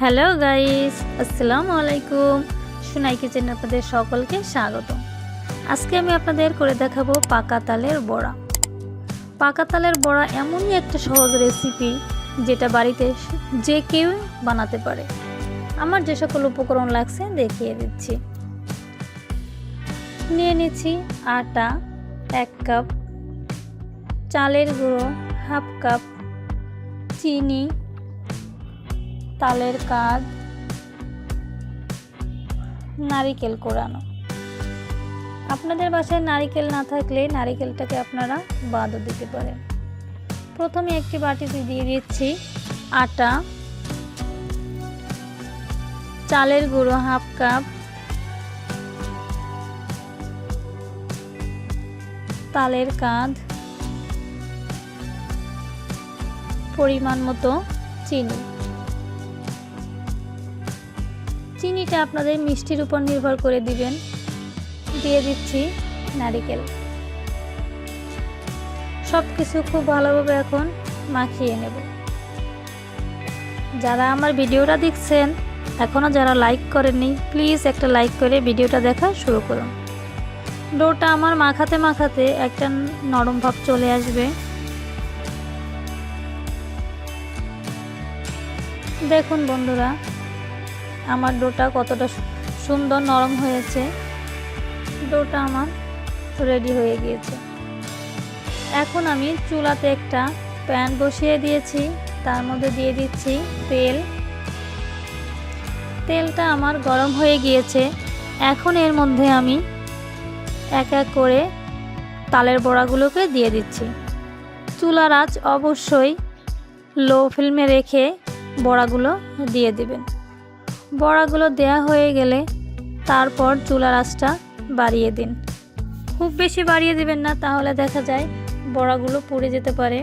Hello guys আসসালামু আলাইকুম Sunai kitchen আপনাদের সকলকে স্বাগত আজকে আমি আপনাদের করে দেখাবো পাকা তালের বড়া। পাকা তালের বড়া এমনই একটা সহজ রেসিপি যেটা বাড়িতে যে কেউ বানাতে পারে। আমার যে সকল উপকরণ লাগছে দেখিয়ে দিচ্ছি। নিয়ে নিচ্ছি আটা, এক কাপ চালের গুঁড়ো হাফ কাপ চিনি তালের কাজ নারিকেল কোরানো। আপনাদের বাসায় নারিকেল না থাকলে নারিকেলটাকে আপনারা বাদও দিতে পারেন। প্রথমে একটি বাটিতে দিয়ে দিচ্ছি, আটা, চালের গুঁড়ো হাফ কাপ, তালের কাঁধ, পরিমাণ মতো চিনি। চিনিটা আপনাদের মিষ্টির উপর নির্ভর করে দিবেন। দিয়ে দিচ্ছি নারিকেল। সব কিছু খুব ভালোভাবে এখন মাখিয়ে নেব। যারা আমার ভিডিওটা দেখছেন এখনও যারা লাইক করেননি প্লিজ একটা লাইক করে ভিডিওটা দেখা শুরু করুন। ডোটা আমার মাখাতে মাখাতে একটা নরম ভাব চলে আসবে। দেখুন বন্ধুরা আমার ডোটা কতটা সুন্দর নরম হয়েছে। ডোটা আমার রেডি হয়ে গিয়েছে। এখন আমি চুলাতে একটা প্যান বসিয়ে দিয়েছি। তার মধ্যে দিয়ে দিচ্ছি তেল। তেলটা আমার গরম হয়ে গিয়েছে। এখন এর মধ্যে আমি এক এক করে তালের বড়াগুলোকে দিয়ে দিচ্ছি। চুলার আঁচ অবশ্যই লো ফ্লেমে রেখে বড়াগুলো দিয়ে দিবেন। বড়াগুলো দেয়া হয়ে গেলে তারপর চুলার আঁচটা বাড়িয়ে দিন। খুব বেশি বাড়িয়ে দিবেন না, তাহলে দেখা যায় বড়াগুলো পুড়ে যেতে পারে।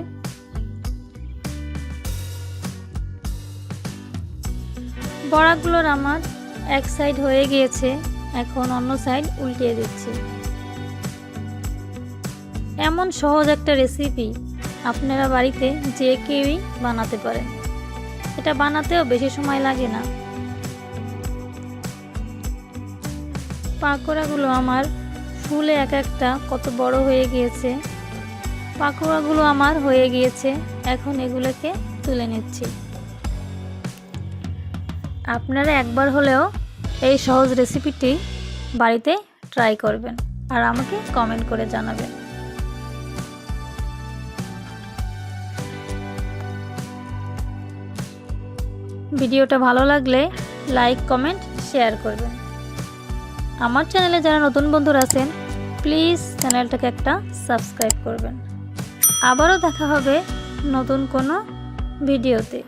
বড়াগুলোর আমার এক সাইড হয়ে গিয়েছে, এখন অন্য সাইড উল্টিয়ে দিচ্ছি। এমন সহজ একটা রেসিপি আপনারা বাড়িতে যে কেউই বানাতে পারেন। এটা বানাতেও বেশি সময় লাগে না। পাকোড়াগুলো আমার ফুলে এক একটা কত বড় হয়ে গিয়েছে। পাকোড়াগুলো আমার হয়ে গিয়েছে। এখন এগুলোকে তুলে নিচ্ছি। আপনারা একবার হলেও এই সহজ রেসিপিটি বাড়িতে ট্রাই করবেন আর আমাকে কমেন্ট করে জানাবেন। ভিডিওটা ভালো লাগলে লাইক, কমেন্ট, শেয়ার করবেন। আমার চ্যানেলে যারা নতুন বন্ধুরা আছেন প্লিজ চ্যানেলটাকে একটা সাবস্ক্রাইব করবেন। আবারও দেখা হবে নতুন কোনো ভিডিওতে।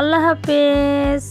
আল্লাহ হাফেজ।